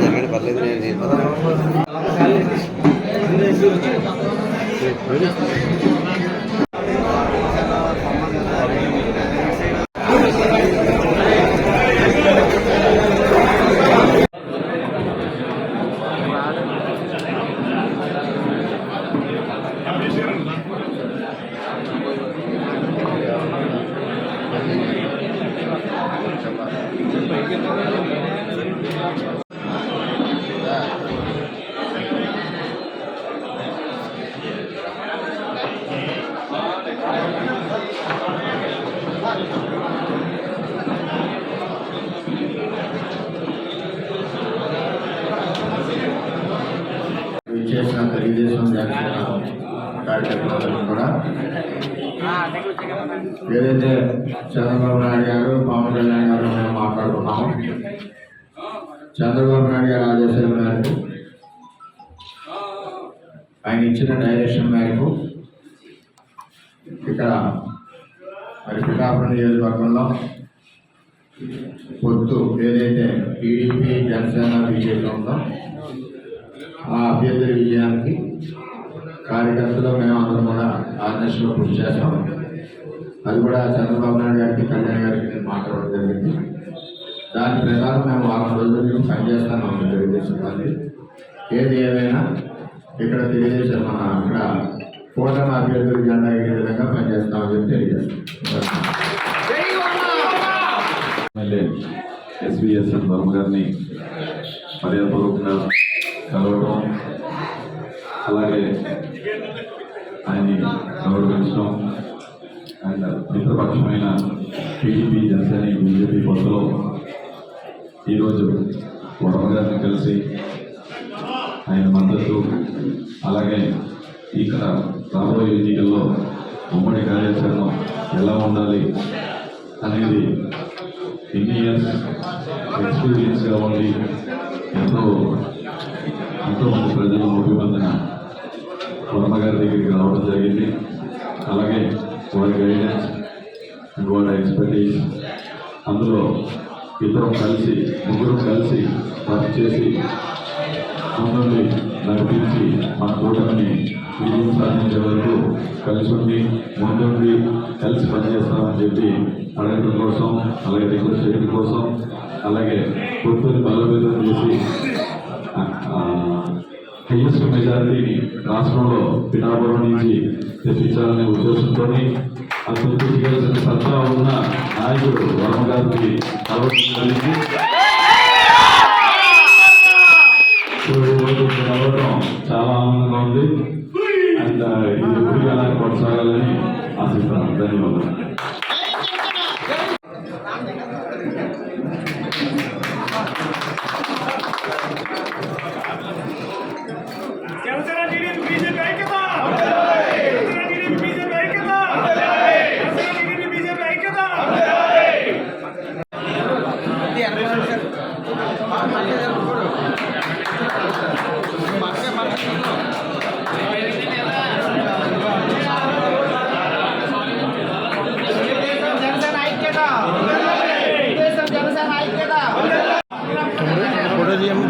జరగండి పర్లేదు నేను నేను విచ్చేసిన తెలుగుదేశం జనసేన కార్యకర్తలందరూ కూడా ఏదైతే చంద్రబాబు నాయుడు గారు పవన్ కళ్యాణ్ గారు మేము మాట్లాడుకున్నాము చంద్రబాబు నాయుడు గారి ఆదేశాల మేరకు ఆయన ఇచ్చిన డైరెక్షన్ మేరకు ఇక్కడ మరి పిఠాపురం నియోజకవర్గంలో పొత్తు ఏదైతే టీడీపీ జనసేన బీజేపీ ఉందో ఆ అభ్యర్థుల విజయానికి కార్యకర్తలు మేము అందరం కూడా ఆదర్శంలో కృషి చేస్తాం. అది కూడా చంద్రబాబు నాయుడు గారికి కళ్యాణ్ గారికి నేను మాట్లాడడం జరిగింది. దాని ప్రకారం మేము వారం రోజులు పనిచేస్తాను తెలుగుదేశం పార్టీ. ఏది ఏమైనా ఇక్కడ తెలియజేసే మన ఇక్కడ కూటమి అభ్యర్థులు జెండా ఏ విధంగా పనిచేస్తామని చెప్పి తెలియజేస్తాం. ఎమ్మెల్యే ఎస్విఎస్ఎన్ వర్మ గారిని మర్యాదపూర్వకంగా కలవడం అలాగే ఆయన్ని గౌరవించడం అండ్ మిత్రపక్షమైన టీడీపీ జనసేన బీజేపీ కొత్తలో ఈరోజు వర్మ గారిని కలిసి ఆయన మద్దతు అలాగే ఇక్కడ రాబోయే ఎన్నికల్లో ఉమ్మడి కార్యాచరణ ఎలా ఉండాలి అనేది ఎన్ని ఇయర్స్ ఎక్స్పీరియన్స్ కావాలి ఎంతో ఎంతోమంది ప్రజలు మొదలుబందిన వర్మ గారి దగ్గరికి రావడం జరిగింది. అలాగే వారి గైడెన్స్ వారి ఎక్స్పర్టీస్ అందులో ఇద్దరం కలిసి ముగ్గురు కలిసి వర్క్ చేసి ముందుని నడిపించి మా కూటమిని విజయం సాధించే వరకు కలిసి ఉండి ముందుండి కలిసి పనిచేస్తామని చెప్పి అడగడం కోసం అలాగే రిక్వెస్ట్ చేయడం కోసం అలాగే పొత్తుని బలోపేతం చేసి హైయెస్ట్ మెజారిటీని రాష్ట్రంలో పిఠాపురం నుంచి తెప్పించాలనే ఉద్దేశంతో అభివృద్ధి చేయాల్సిన సత్తా ఉన్న నాయకుడు వర్మ గారికి కలవడం చాలా ఆనందంగా ఉంది. అండ్ ఇది ఎలా కొనసాగాలని ఆశిస్తాను ధన్యవాదాలు.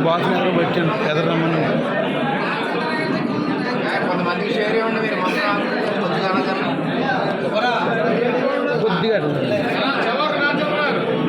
తెలుగుదేశం జనసేన పెట్టాను ఎదరమ్మని